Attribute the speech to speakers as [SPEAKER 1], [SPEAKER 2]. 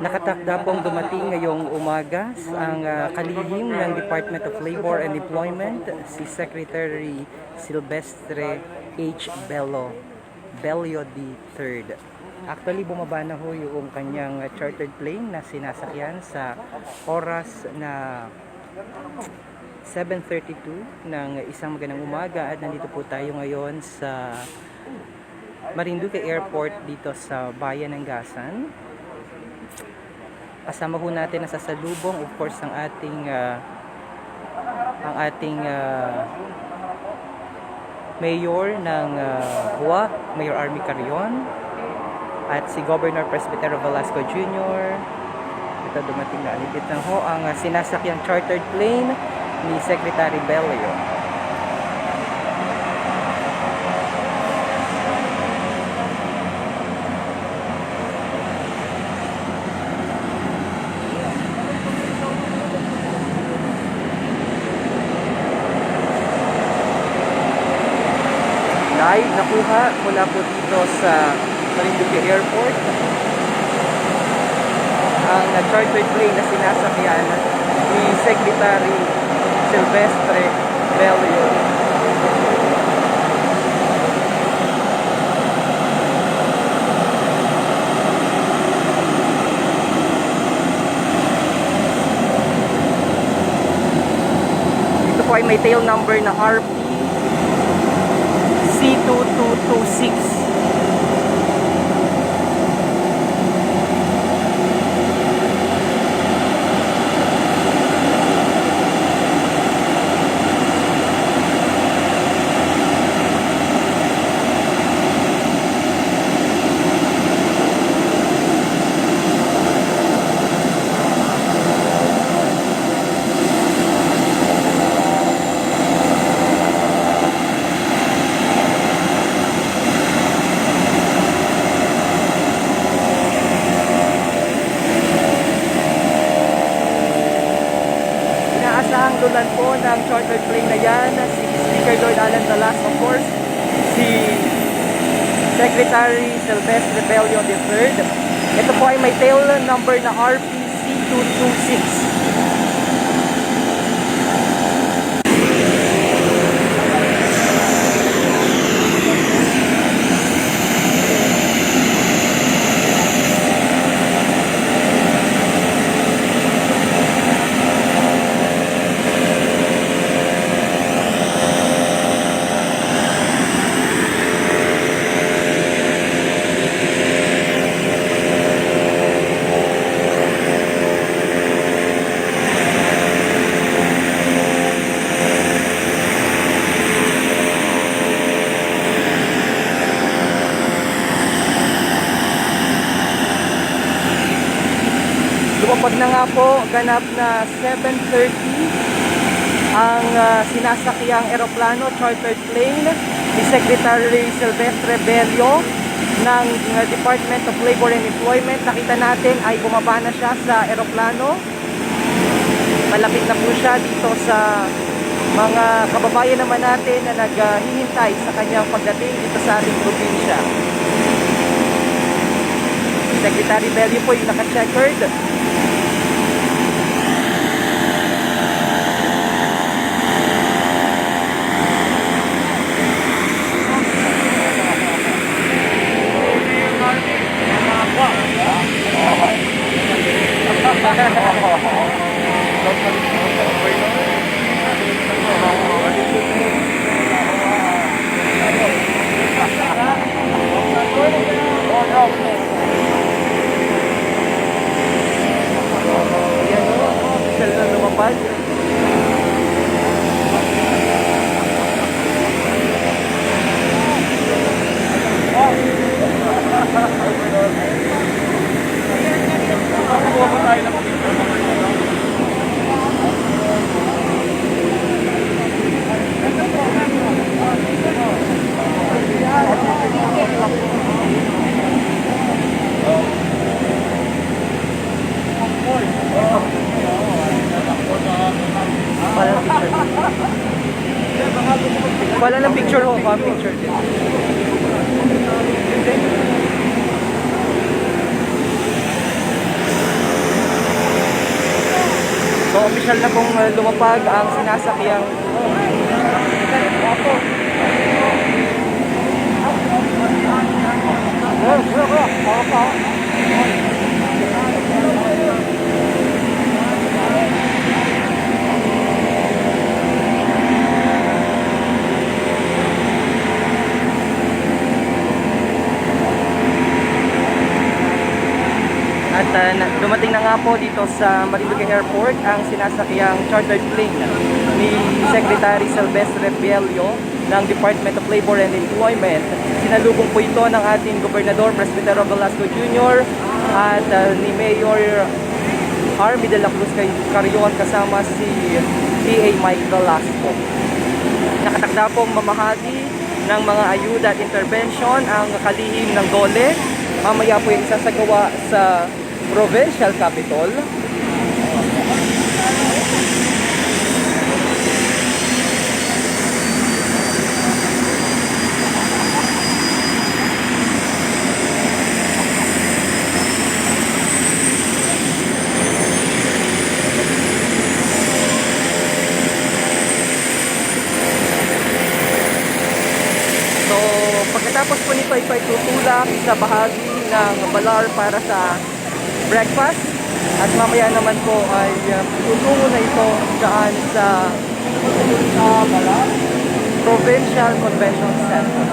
[SPEAKER 1] Nakatakda pong dumating ngayong umaga ang ah, kalihim ng Department of Labor and Employment, si Secretary Silvestre H. Bello, Bello III. Actually, bumaba na ho yung kanyang chartered plane na sinasakyan sa oras na 7.32 ng isang magandang umaga at nandito po tayo ngayon sa Marinduque Airport dito sa bayan ng Gasan. Kasama ho natin na sasalubong of course ang ating ah, ang ating ah, mayor ng uh, Bua, Mayor Army Carion at si Governor Presbytero Velasco Jr. Ito dumating na aligid na ho ang ah, sinasakyang chartered plane ni Secretary Bello. Live nakuha mula po dito sa Marinduque Airport ang chartered plane na sinasakyan ni Secretary Silvestre Bello. Ito po ay may tail number na RP Four six. Po ng chartered plane na yan, si Speaker Lord Alan Dalas, of course, si Secretary Silvestre Bello III. Ito po ay may tail number na RPC 226. Lumapag na nga po, ganap na 7.30 ang ah, sinasakyang eroplano, chartered plane ni Secretary Silvestre Bello ng ah, Department of Labor and Employment. Nakita natin ay bumaba na siya sa eroplano. Malapit na po siya dito sa mga kababayan naman natin na naghihintay sa kanyang pagdating dito sa ating probinsya. Secretary Bello po yung naka-checkered. pa picture. So, official na pong eh, lumapag ang sinasakyang. Oh, At na- dumating na nga po dito sa Marinduque Airport ang sinasakyang chartered plane ni Secretary Silvestre Bielio ng Department of Labor and Employment. Sinalubong po ito ng ating Gobernador Presbytero Velasco Jr. at uh, ni Mayor Army de la Cruz Carion kasama si PA Mike Velasco. Nakatakda pong mamahagi ng mga ayuda at intervention ang kalihim ng DOLE. Mamaya po yung isasagawa sa Provincial Capital. So, pagkatapos po nito, ito ay tutulak sa bahagi ng balar para sa breakfast. At mamaya naman po ay uh, tutungo na ito daan sa balar Provincial Convention Center.